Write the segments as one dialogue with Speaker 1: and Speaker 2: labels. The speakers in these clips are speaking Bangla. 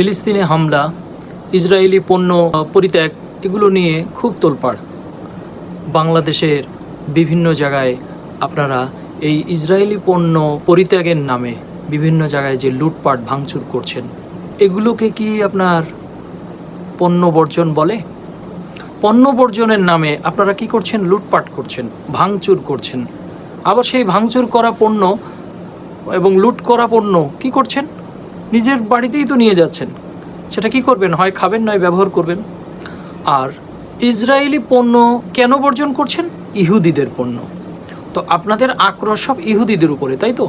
Speaker 1: ফিলিস্তিনে হামলা, ইসরায়েলি পণ্য পরিত্যাগ, এগুলো নিয়ে খুব তোলপাড়। বাংলাদেশের বিভিন্ন জায়গায় আপনারা এই ইসরায়েলি পণ্য পরিত্যাগের নামে বিভিন্ন জায়গায় যে লুটপাট, ভাঙচুর করছেন, এগুলোকে কি আপনার পণ্য বর্জন বলে? পণ্য বর্জনের নামে আপনারা কি করছেন? লুটপাট করছেন, ভাঙচুর করছেন। আবার সেই ভাঙচুর করা পণ্য এবং লুট করা পণ্য কি করছেন? নিজের বাড়িতেই তো নিয়ে যাচ্ছেন। সেটা কি করবেন? হয় খাবেন, নয় ব্যবহার করবেন? আর ইসরায়েলি পণ্য কেন বর্জন করছেন? ইহুদিদের পণ্য। তো আপনাদের আক্রোশ সব ইহুদিদের উপরে, তাই তো?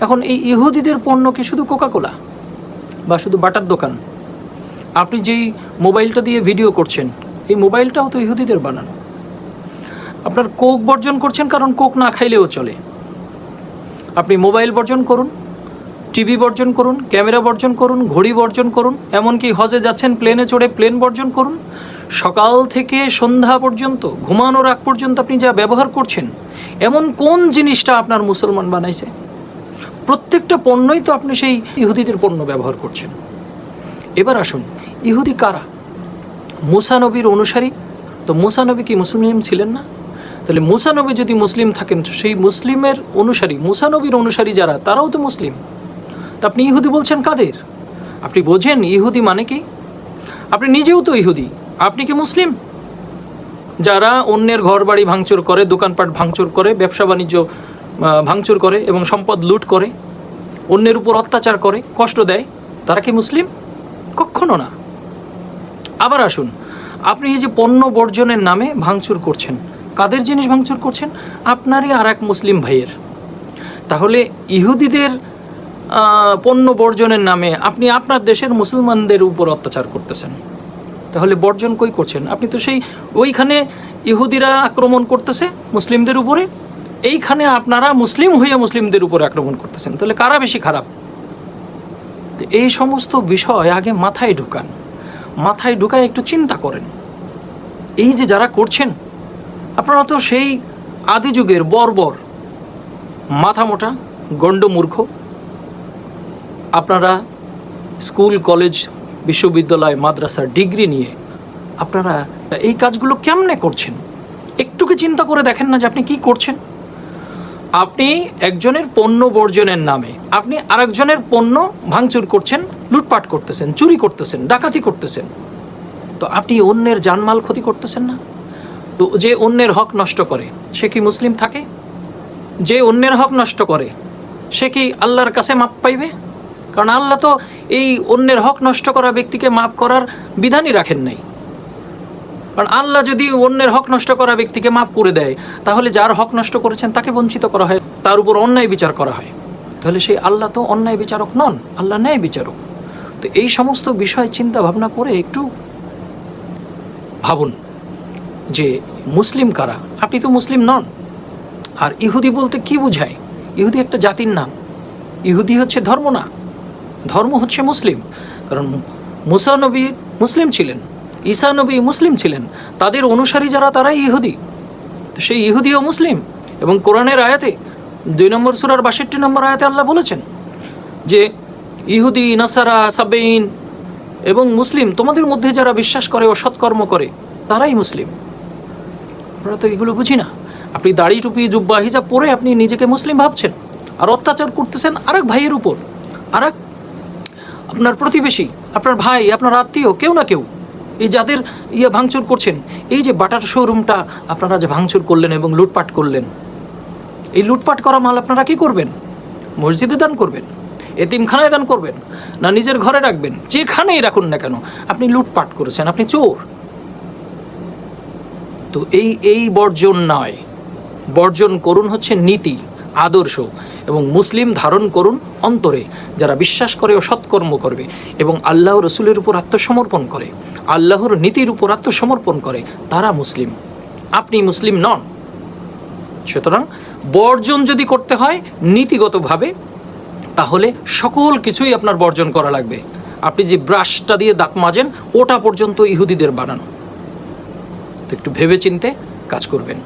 Speaker 1: এখন এই ইহুদিদের পণ্য কি শুধু কোকাকোলা বা শুধু বাটার দোকান? আপনি যেই মোবাইলটা দিয়ে ভিডিও করছেন, এই মোবাইলটাও তো ইহুদিদের বানানো। আপনার কোক বর্জন করছেন কারণ কোক না খাইলেও চলে। আপনি মোবাইল বর্জন করুন। টিভি বর্জন করুন, ক্যামেরা বর্জন করুন, ঘড়ি বর্জন করুন, এমনকি হজে যাচ্ছেন, প্লেনে চড়ে প্লেন বর্জন করুন। সকাল থেকে সন্ধ্যা পর্যন্ত, ঘুমানোর আগ পর্যন্ত আপনি যা ব্যবহার করছেন, এমন কোন জিনিসটা আপনার মুসলমান বানাইছে? প্রত্যেকটা পণ্যই তো আপনি সেই ইহুদিদের পণ্য ব্যবহার করছেন। এবার আসুন, ইহুদি কারা? মুসানবীর অনুসারী? তো মুসানবী কি মুসলিম ছিলেন না? তাহলে মুসানবী যদি মুসলিম থাকেন সেই মুসলিমের অনুসারী মুসানবীর অনুসারী যারা, তারাও তো মুসলিম। তা আপনি ইহুদি বলছেন কাদের? আপনি বোঝেন ইহুদি মানে কি? আপনি নিজেও তো ইহুদি, আপনি কি মুসলিম? যারা অন্যের ঘর বাড়ি ভাঙচুর করে, দোকানপাট ভাঙচুর করে, ব্যবসা বাণিজ্য ভাঙচুর করে এবং সম্পদ লুট করে, অন্যের উপর অত্যাচার করে, কষ্ট দেয়, তারা কি মুসলিম? কখনো না। আবার আসুন, আপনি এই যে পণ্য বর্জনের নামে ভাঙচুর করছেন, কাদের জিনিস ভাঙচুর করছেন? আপনারই আর এক মুসলিম ভাইয়ের। তাহলে ইহুদিদের পণ্য বর্জনের নামে আপনি আপনার দেশের মুসলমানদের উপর অত্যাচার করতেছেন। তাহলে বর্জন কই করছেন? আপনি তো সেই ওইখানে ইহুদিরা আক্রমণ করতেছে মুসলিমদের উপরে, এইখানে আপনারা মুসলিম হয়ে মুসলিমদের উপরে আক্রমণ করতেছেন। তাহলে কারা বেশি খারাপ? তো এই সমস্ত বিষয় আগে মাথায় ঢুকান। মাথায় ঢুকায় একটু চিন্তা করেন। এই যে যারা করছেন, আপনারা তো সেই আদি যুগের বর্বর, মাথা মোটা, গণ্ডমূর্খ আপনারা স্কুল, কলেজ, বিশ্ববিদ্যালয় মাদ্রাসার ডিগ্রি নিয়ে আপনারা এই কাজগুলো কেমনে করছেন? একটু কি চিন্তা করে দেখেন না যে আপনি কি করছেন। আপনি একজনের পণ্য বর্জনের নামে, আপনি আরেকজনের পণ্য ভাঙচুর করছেন, লুটপাট করতেছেন, চুরি করতেছেন, ডাকাতি করতেছেন। তো আপনি অন্যের জানমাল ক্ষতি করতেছেন না? তো যে অন্যের হক নষ্ট করে, সে কি মুসলিম থাকে? যে অন্যের হক নষ্ট করে, সে কি আল্লাহর কাছে মাপ পাইবে? কারণ আল্লাহ তো এই অন্যের হক নষ্ট করা ব্যক্তিকে মাপ করার বিধানই রাখেন নাই। কারণ আল্লাহ যদি অন্যের হক নষ্ট করা ব্যক্তিকে মাফ করে দেয়, তাহলে যার হক নষ্ট করেছেন তাকে বঞ্চিত করা হয়, তার উপর অন্যায় বিচার করা হয়। তাহলে সেই আল্লাহ তো অন্যায় বিচারক নন, আল্লাহ ন্যায় বিচারক। তো এই সমস্ত বিষয় চিন্তা ভাবনা করে একটু ভাবুন যে মুসলিম কারা? আপনি তো মুসলিম নন। আর ইহুদি বলতে কি বোঝায়? ইহুদি একটা জাতির নাম। ইহুদি হচ্ছে ধর্ম না। ধর্ম হচ্ছে মুসলিম। কারণ মুসা নবী মুসলিম ছিলেন, ঈসা নবী মুসলিম ছিলেন, তাদের অনুসারী যারা তারাই ইহুদি। তো সেই ইহুদিও মুসলিম এবং কোরআনের আয়াতে, দুই নম্বর সুরার বাষট্টি নম্বর আয়াতে আল্লাহ বলেছেন যে, ইহুদি, নাসারা সাবেইন এবং মুসলিম তোমাদের মধ্যে যারা বিশ্বাস করে ও সৎকর্ম করে, তারাই মুসলিম। আমরা তো এগুলো বুঝি না। আপনি দাড়ি, টুপি, জুব্বা, হিজাব পরে আপনি নিজেকে মুসলিম ভাবছেন। আর অত্যাচার করতেছেন আরেক ভাইয়ের উপর, আরেক আপনার প্রতিবেশী, আপনার ভাই, আপনার আত্মীয়, কেউ না কেউ, এই যাদের ইয়ে ভাঙচুর করছেন, এই যে বাটার শোরুমটা আপনারা যে ভাঙচুর করলেন এবং লুটপাট করলেন, এই লুটপাট করা মাল আপনারা কি করবেন? মসজিদে দান করবেন, এতিমখানায় দান করবেন, না নিজের ঘরে রাখবেন? যেখানেই রাখুন না কেন, আপনি লুটপাট করেছেন, আপনি চোর। তো এই এই বর্জন নয়। বর্জন করুন হচ্ছে নীতি, আদর্শ এবং মুসলিম ধারণ করুন অন্তরে যারা বিশ্বাস করে ও সৎকর্ম করবে এবং আল্লাহ রসুলের উপর আত্মসমর্পণ করে, আল্লাহর নীতির উপর আত্মসমর্পণ করে, তারা মুসলিম। আপনি মুসলিম নন। সুতরাং বর্জন যদি করতে হয় নীতিগতভাবে, তাহলে সকল কিছুই আপনার বর্জন করা লাগবে। আপনি যে ব্রাশটা দিয়ে দাঁত মাজেন, ওটা পর্যন্ত ইহুদিদের বানানো। তো একটু ভেবে চিনতে কাজ করবেন।